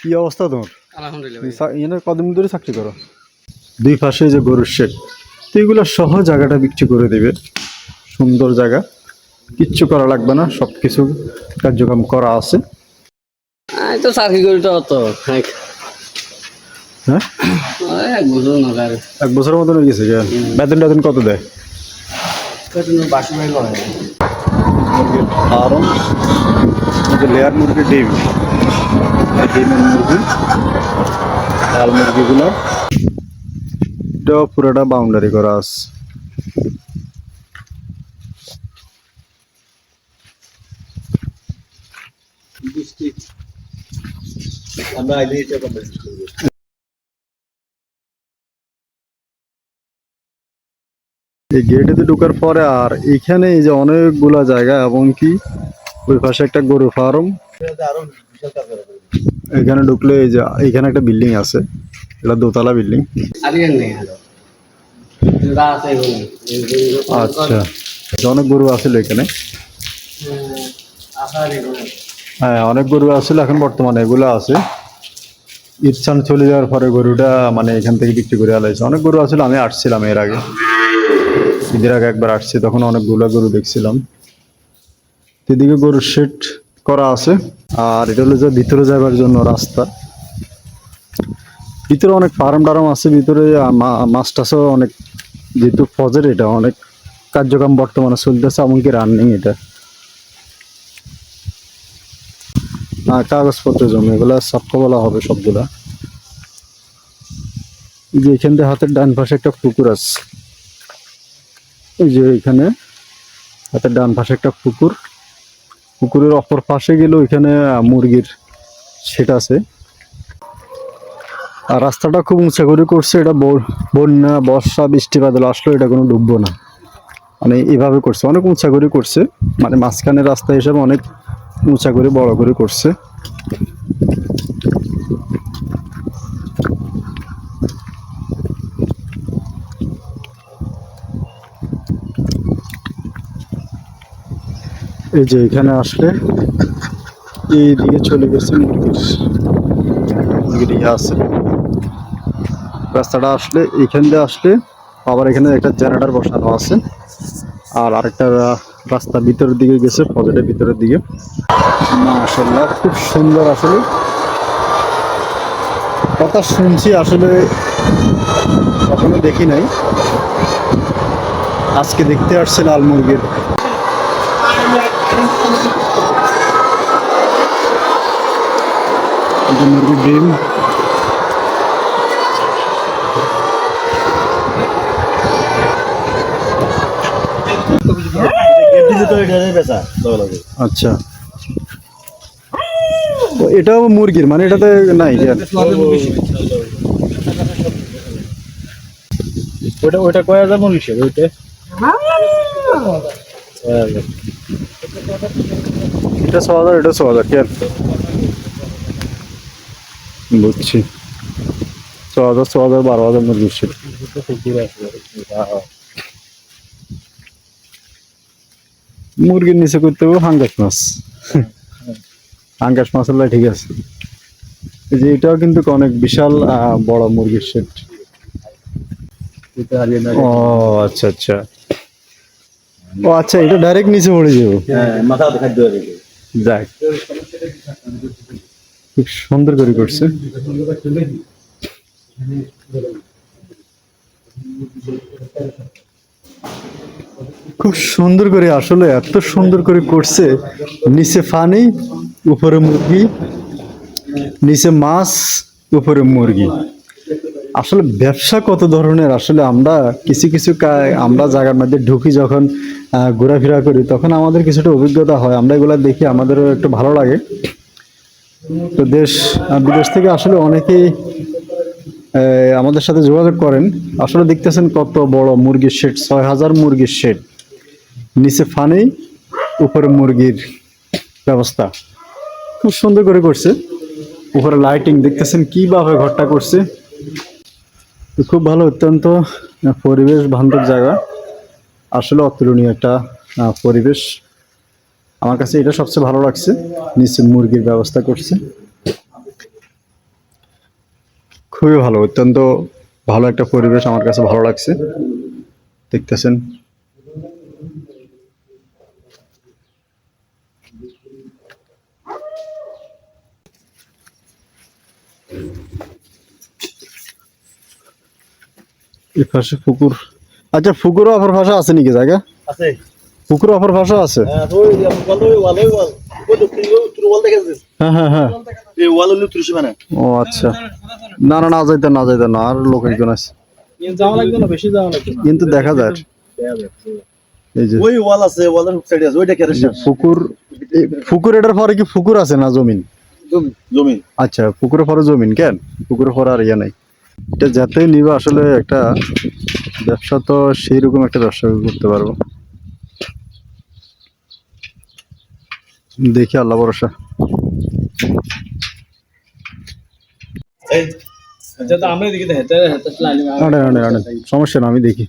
কি অবস্থা তোমার? আলহামদুলিল্লাহ কদিন ধরে চাকরি করো? দুই পাশে যে গরুর শেড তো এগুলো সহ জায়গাটা বিক্রি করে দেবে। সুন্দর জায়গা। কিচ্ছু করা লাগবে না সব কিছু কার্যক্রম করা আছে। তো চাকরি করি তো অত হ্যাঁ? এক বছর এক বছরের মতন হয়ে গেছে বেতন টেতন কত দেয়? ফার্ম যে লেয়ার মুরগির ডিম। ডিমের মুরগি লাল মুরগিগুলো। এটাও পুরোটা বাউন্ডারি করা আছে। আমরা আগে এটা ঢোকার পরে আর এখানে এই যে অনেকগুলা জায়গা এবং কি ওই পাশে একটা গরু ফার্ম এখানে ঢুকলে এই যে, এখানে একটা বিল্ডিং আছে। এটা দোতলা বিল্ডিং। এগুলো আচ্ছা অনেক গরু আছিল এখানে। হ্যাঁ অনেক গরু আছিল এখন বর্তমানে, এগুলো আছে। ইচ্ছান চলে যাওয়ার পরে গরুটা মানে এখান থেকে বিক্রি করে আলাইছে অনেক গরু আছিল আমি আসছিলাম এর আগে। ঈদের আগে একবার আসছি, তখন অনেকগুলো গরু দেখছিলাম। এদিকে গরুর শেড করা আছে। আর এটা হলো যে ভিতরে যাবার জন্য রাস্তা। ভিতরে অনেক ফার্ম টার্ম আছে, ভিতরে মাছ টাছও অনেক, যেহেতু ফজের এটা অনেক কার্যক্রম বর্তমানে চলতেছে, এমনকি রানিং এটা। কাগজপত্র জমি, এগুলা সাপ্পা বলা হবে সবগুলা। যে এখান থেকে হাতের ডান পাশে একটা পুকুর আছে। এই যে এখানে হাতের ডান পাশে একটা পুকুর। পুকুরের অপর পাশে গেলেও ওইখানে মুরগির সেটা আছে। আর রাস্তাটা খুব উঁচা করে করছে, এটা বন্যা, বর্ষা বৃষ্টি বাদল আসলো এটা কোনো ডুববো না। মানে এভাবে করছে, অনেক উঁচা করে করছে মানে মাঝখানে রাস্তা হিসাবে অনেক উঁচা করে, বড় করে করছে। এই যে এখানে আসলে এইদিকে চলে গেছে মুরগির মুরগির ইয়ে আছে। রাস্তাটা আসলে এখান দিয়ে আসলে আবার এখানে একটা জেনারেটার বসানো আছে আর আরেকটা রাস্তা ভিতরের দিকে গেছে ফজেটের ভিতরের দিকে। মাশাল্লাহ খুব সুন্দর আসলে। কথা শুনছি আসলে কখনো দেখি নাই। আজকে দেখতে আসছে লাল যে মুরগির ডিম আচ্ছা এটাও মুরগির মানে এটাতে নাই ওটা ওটা কয় হাজার মনীষের ওইটা? এটা ছ হাজার এটা ছ হাজার কি আর বুঝছি। ছ হাজার ছ হাজার বারো হাজার মুরগির ছিল মুরগির নিচে করতে হবে হাঙ্গাস মাছ। হাঙ্গাস মাছ হলে ঠিক আছে। যে এটাও কিন্তু অনেক বিশাল আহ, বড় মুরগির সেট ও আচ্ছা আচ্ছা। ও আচ্ছা এটা ডাইরেক্ট নিচে পড়ে যাব। যাক। খুব সুন্দর করে করছে। খুব সুন্দর করে আসলে এত সুন্দর করে করছে। নিচে ফানি, উপরে মুরগি, নিচে মাছ, উপরে মুরগি। আসলে ব্যবসা কত ধরনের? আসলে আমরা কিছু কিছু আমরা জায়গার মধ্যে ঢুকি যখন ঘোরাফেরা করি, তখন আমাদের কিছুটা অভিজ্ঞতা হয়। আমরা এগুলা দেখি, আমাদেরও একটু ভালো লাগে। তো দেশ বিদেশ থেকে আসলে অনেকেই আমাদের সাথে যোগাযোগ করেন। আসলে দেখতেছেন কত বড় মুরগির শেড ছয় হাজার মুরগির শেড নিচে ফানি, উপরে মুরগির ব্যবস্থা। খুব সুন্দর করে করছে। উপরে লাইটিং দেখতেছেন কীভাবে ঘরটা করছে। তো খুব ভালো, অত্যন্ত পরিবেশ বান্ধব জায়গা। আসলে অতুলনীয় একটা পরিবেশ। আমার কাছে এটা সবচেয়ে ভালো লাগছে। নিচে মুরগির ব্যবস্থা করছে। খুবই ভালো অত্যন্ত ভালো একটা পরিবেশ আমার কাছে ভালো লাগছে। দেখতেছেন। এই পাশে পুকুর। আচ্ছা পুকুরও অপর ভাষা আছে নাকি জায়গা? আছে। পুকুর অপর ভাষা আছে? হ্যাঁ হ্যাঁ হ্যাঁ হ্যাঁ মানে ও আচ্ছা। না না না যাইতে না যাইতে না আর লোক একজন আছে। যাওয়া লাগবে না বেশি যাওয়া লাগবে না। কিন্তু দেখা যায় এই যে ওই ওয়াল আছে ওয়ালের সাইডে আছে ওইটা কেন পুকুর পুকুর এটার পরে কি পুকুর আছে না জমিন? জমি আচ্ছা পুকুরের পরে জমিন কেন? পুকুরের পরে আর ইয়ে নাই। এটা যাতে নিবে আসলে একটা ব্যবসা তো সেই রকম একটা ব্যবসা করতে পারব। দেখি আল্লাহ ভরসা। আচ্ছা সমস্যা না আমি দেখি।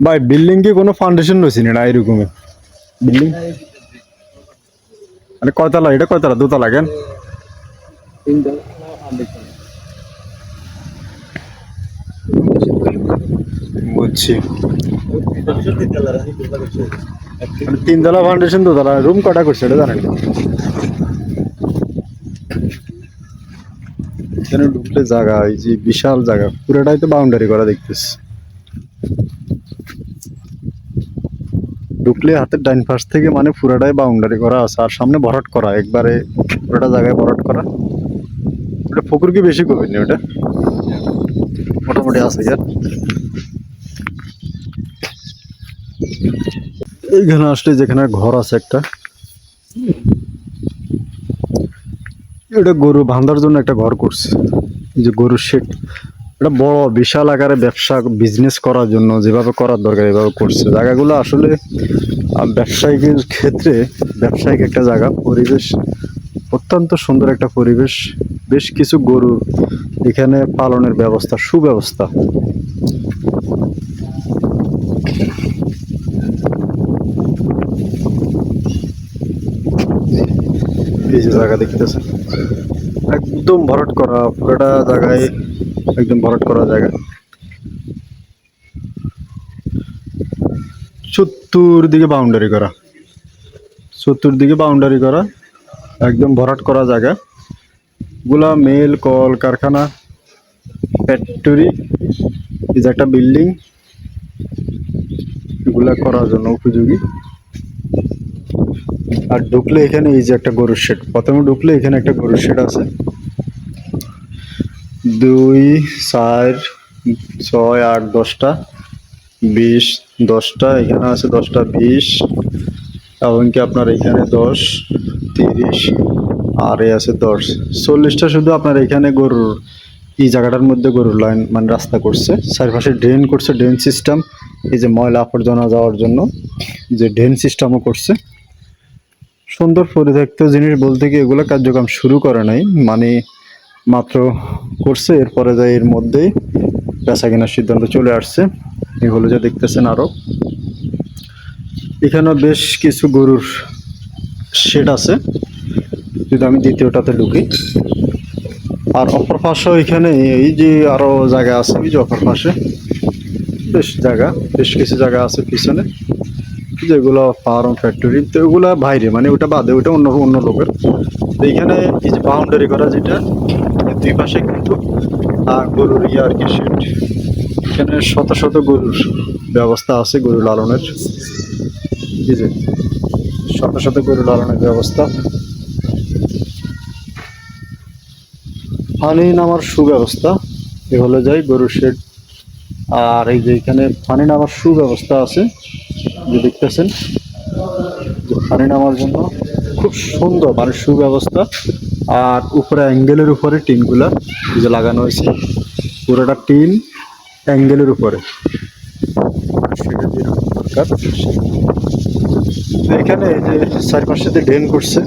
ভাই বিল্ডিং কি কোনো ফাউন্ডেশন রয়েছে না এরকমই? বিল্ডিং মানে কয়তলা, এটা কয়তলা? দোতলা কেন? বুঝছি। মানে তিনতলা ফাউন্ডেশন দোতলা। রুম কটা করছে এটা জানেন? ঢুকলে জায়গা, এই যে বিশাল জায়গা, পুরোটাই তো বাউন্ডারি করা দেখতেছি। ঢুকলে হাতের ডাইন পাশ থেকে মানে পুরোটাই বাউন্ডারি করা আছে। আর সামনে ভরাট করা, একবারে পুরোটা জায়গায় ভরাট করা। ওটা পুকুর কি বেশি করবেন ওটা? মোটামুটি আছে, ইয়ার। এইখানে আসলে যেখানে ঘর আছে একটা, এটা গরু বাঁধার জন্য একটা ঘর করছে। এই যে গরুর শেড। এটা বড়, বিশাল আকারে ব্যবসা বিজনেস করার জন্য, যেভাবে করার দরকার, এভাবে করছে। জায়গাগুলো আসলে ব্যবসায়িকের ক্ষেত্রে, ব্যবসায়িক একটা জায়গা, পরিবেশ, অত্যন্ত সুন্দর একটা পরিবেশ, বেশ কিছু গরু এখানে পালনের ব্যবস্থা, সুব্যবস্থা। এই যে জায়গা দেখতেছেন, একদম ভরাট করা, পুরোটা জায়গায় একদম ভরাট করা জায়গা। চতুর্দিকে বাউন্ডারি করা। চতুর্দিকে বাউন্ডারি করা, একদম ভরাট করা জায়গা। গুলা মেল, কল, কারখানা ফ্যাক্টরি এই যে একটা বিল্ডিং এগুলা করার জন্য উপযোগী। আর ঢুকলে এখানে এই যে একটা গরুর শেড প্রথমে ঢুকলে এখানে একটা গরুর শেড আছে। দুই, চার, ছয়, আট, দশটা, বিশ, দশটা, এখানে আছে দশটা, বিশ, এমনকি আপনার এখানে দশ, তিরিশ, আর এ আছে দশ। চল্লিশটা শুধু আপনার এখানে গরুর, এই জায়গাটার মধ্যে গরুর লাইন মানে রাস্তা করছে। চারপাশে ড্রেন করছে ড্রেন সিস্টেম এই যে ময়লা আবর্জনা যাওয়ার জন্য যে ড্রেন সিস্টেমও করছে। সুন্দর পরিত্যক্ত জিনিস বলতে কি এগুলো কার্যক্রম শুরু করে নাই। মানে মাত্র করছে, এরপরে যায় এর মধ্যেই বেচা কেনার সিদ্ধান্ত চলে আসছে এগুলো যা দেখতেছেন আরও। এখানে বেশ কিছু গরুর শেড আছে, যদি আমি দ্বিতীয়টাতে ঢুকি। আর অপর পাশে এখানে এই যে আরও জায়গা আছে ওই যে অপর পাশে বেশ জায়গা, বেশ কিছু জায়গা আছে পিছনে, যেগুলো ফার্ম ফ্যাক্টরি তো ওগুলা বাইরে মানে ওটা বাদে, ওটা অন্য অন্য লোকের। তো এইখানে এই যে বাউন্ডারি করা যেটা দুই পাশে কিন্তু গরুর ইয়ে আর কি শেড এখানে শত শত গরুর ব্যবস্থা আছে গরু লালনের। শত শত গরু লালনের ব্যবস্থা। পানি নামার সুব্যবস্থা, এ হলো যাই গরুর শেড আর এই যে এখানে পানি নামার সুব্যবস্থা আছে, যে দেখতেছেন পানি নামার জন্য খুব সুন্দর মানে সুব্যবস্থা। আর উপরে অ্যাঙ্গেলের উপরে টিনগুলা যে লাগানো হয়েছে। পুরোটা টিন অ্যাঙ্গেলের উপরে। সেটা দরকার। এখানে এই যে চারপাশে ড্রেন করছে।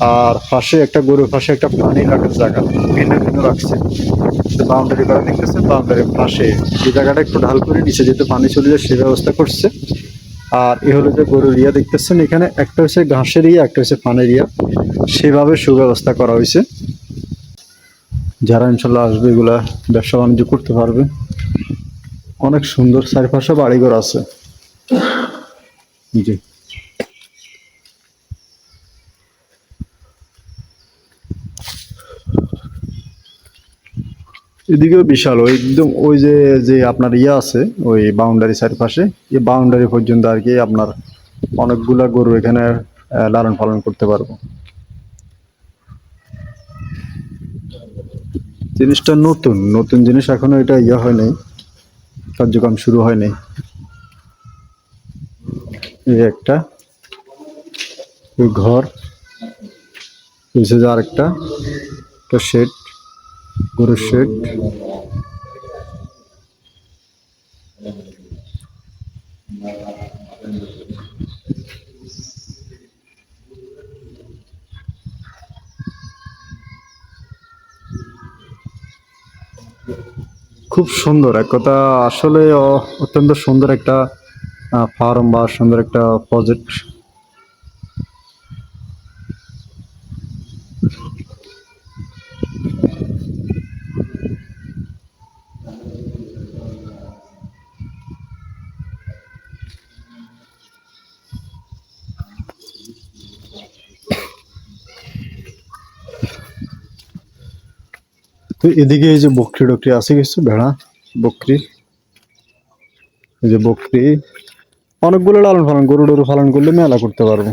আর পাশে একটা গরুর পাশে একটা পানি রাখার জায়গা। ভিন্ন ভিন্ন রাখছে। বাউন্ডারি করা দেখতেছে বাউন্ডারির পাশে। যে জায়গাটা একটু ঢাল করে নিচে যেতে পানি চলে যায়, সে ব্যবস্থা করছে। আর এ হলো যে গরুর ইয়া দেখতেছেন, এখানে একটা হচ্ছে ঘাসের ইয়া, একটা হচ্ছে পানের ইয়া। সেভাবে সুব্যবস্থা করা হয়েছে। যারা ইনশাল্লাহ আসবে, এগুলা ব্যবসা বাণিজ্য করতে পারবে। অনেক সুন্দর চারপাশে বাড়িঘর আছে। জি। এদিকেও বিশাল, ওই একদম ওই যে যে আপনার ইয়ে আছে, ওই বাউন্ডারি চারপাশে, এই বাউন্ডারি পর্যন্ত আর কি আপনার অনেকগুলা গরু এখানে লালন পালন করতে পারব। জিনিসটা নতুন নতুন জিনিস এখনও এটা ইয়ে হয় নাই, কার্যক্রম শুরু হয়নি এই একটা ঘর আরেকটা, একটা শেড গরুর শেড খুব সুন্দর। এক কথা আসলে অত্যন্ত সুন্দর একটা ফার্ম বা সুন্দর একটা প্রজেক্ট তো এদিকে এই যে বকরি ডকরি আসে গেছে ভেড়া, বকরি। এই যে বকরি, অনেকগুলো লালন পালন গরু ডরু পালন করলে মেলা করতে পারব।